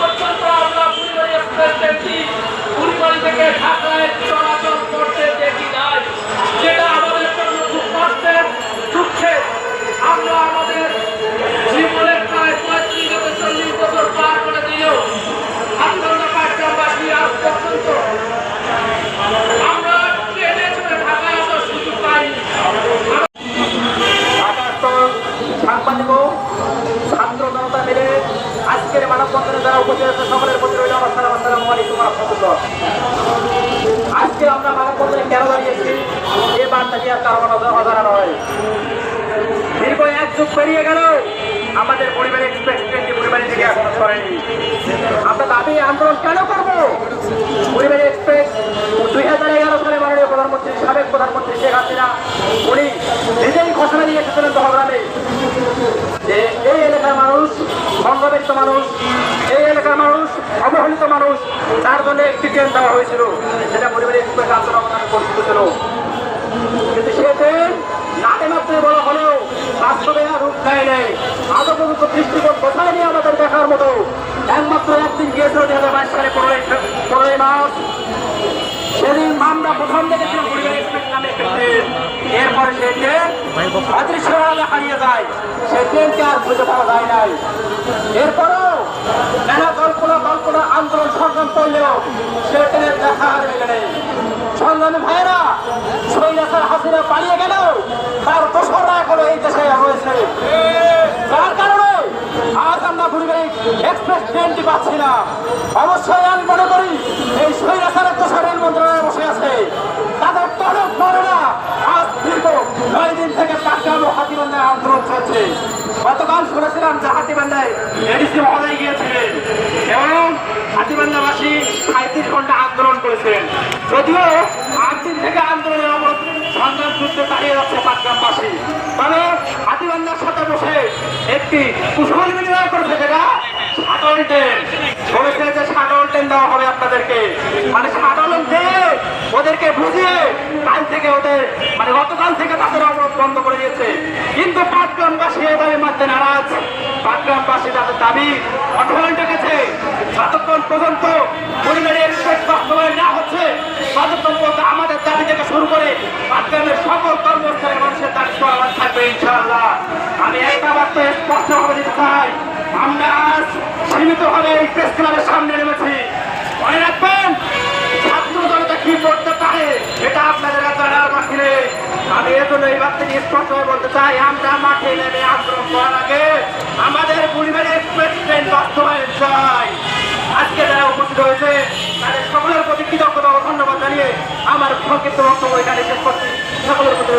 পর্যন্ত আমরা পরিবারী এক্সপ্রেস ট্রেনটি পরিবারী থেকে ঢাকায় চলাচল করতে দেখি নাই যেটা আমাদের জন্য খুব কষ্টের দুঃখের আমরা আমাদের জীবনের প্রায় পঁয়ত্রিশ থেকে চল্লিশ বছর পার করে দিলেও আপনারা পাঠ্যবাসী আজ পর্যন্ত আমরা ট্রেনে চড়ে ঢাকায় আসার সুযোগ পাইনি আকাশ সাংবাদিক ও ছাত্র জনতা মিলে আজকের যারা উপস্থিত আছে সকলের প্রতি রইল আমার সালাম। আসসালামু আলাইকুম রাহমাতুল্লাহ। আজকে আমরা মানববন্ধনে কেন দাঁড়িয়েছি? এ বার্তাটি আর কারও অজানা- নয়। দীর্ঘ এক যুগ পেরিয়ে গেল আমাদের পরিবারের এক্সপ্রেস ট্রেনটি পরিবারের দিকে এখনও সরেনি। আমরা দাবি, আন্দোলন কেন করব? পরিবারের এক্সপ্রেস দুই হাজার এগারো সালে মাননীয় প্রধানমন্ত্রী, সাবেক প্রধানমন্ত্রী শেখ হাসিনা, উনি নিজেই ঘোষণা দিয়ে এসেছিলেন দহগ্রামে যে এই এলাকার মানুষ সংগঠিত মানুষ, এই এলাকার মানুষ, অবহেলিত মানুষ, তার জন্য একটি ট্রেন দেওয়া হয়েছিল, যেটা পরিবারের এক্সপ্রেস আন্দোলন পরিচিত ছিল। কিন্তু সে ট্রেন নাটে মাত্রে বলা হলেও বাস্তবে আর রূপ দেয় নেই। আজও পর্যন্ত দৃষ্টিকোণ কোথায় নিয়ে আমাদের দেখার মতো। একমাত্র একদিন গিয়েছিল দুই হাজার বাইশ সালে পনেরোই পনেরোই মার্চ। সেদিন আমরা প্রথম দেখেছিলাম নামে একটি হারিয়ে যায়। আর পাওয়া যায় নাই। নানা কল্পনা কল্পনা, আন্দোলন সংগ্রাম করলেও দেখা আর মেলে নেই। সংগ্রামী ভাইরা পালিয়ে গেল তার দোসররা এখনও এই দেশে রয়েছে। যার কারণে আজ আমরা এক্সপ্রেস ট্রেনটি পাচ্ছি না। অবশ্যই আমি মনে করি এই সৈরাসারের দোসরের মন্ত্রণালয়ে বসে আছে তাদের তলব করে না আজ দীর্ঘ নয় দিন থেকে কাটকাম ও হাতিবান্ধায় চলছে গতকাল শুনেছিলাম যে হাতিবান্ধায় এডিসি মহোদয় গিয়েছিলেন এবং হাতিবান্ধাবাসী সাঁত্রিশ ঘণ্টা আন্দোলন করেছিলেন। যদিও আট দিন থেকে আন্দোলনের অবরোধ সংগ্রাম যুদ্ধে দাঁড়িয়ে যাচ্ছে পাটগ্রামবাসী তবে হাতিবান্ধার সাথে বসে একটি কুশল বিনিময় করেছে যেটা সাটল ট্রেন। বলেছে যে সাটল ট্রেন দেওয়া হবে আপনাদেরকে। মানে সাটল দিয়ে ওদেরকে বুঝিয়ে কাল থেকে ওদের মানে গতকাল থেকে বন্ধ করে দিয়েছে। কিন্তু পাটগ্রামবাসী এ দাবি মানতে নারাজ। পাটগ্রামবাসী তাদের দাবি অটল ডেকেছে। যতক্ষণ পর্যন্ত পরিবারের বাস্তবায়ন না হচ্ছে। ততক্ষণ পর্যন্ত আমাদের দাবি থেকে শুরু করে পাটগ্রামের সকল কর্মস্থানের মানুষের দাবি চলমান থাকবে ইনশাআল্লাহ। আমি একটা বার্তা স্পষ্টভাবে দিতে চাই। আমরা আজ সীমিতভাবে এই প্রেস ক্লাবের সামনে নেমেছি। আমি এর জন্য এই বার্তা স্পষ্ট হয়ে চাই, আমরা মাঠে নেমে আন্দোলন করার আগে আমাদের পরিবারের ট্রেন বাস্তবায়ন চাই। আজকে যারা সকলের প্রতি কৃতজ্ঞতা ধন্যবাদ জানিয়ে আমার সংক্ষিপ্ত বক্তব্য এখানে শেষ করছি। সকলের প্রতি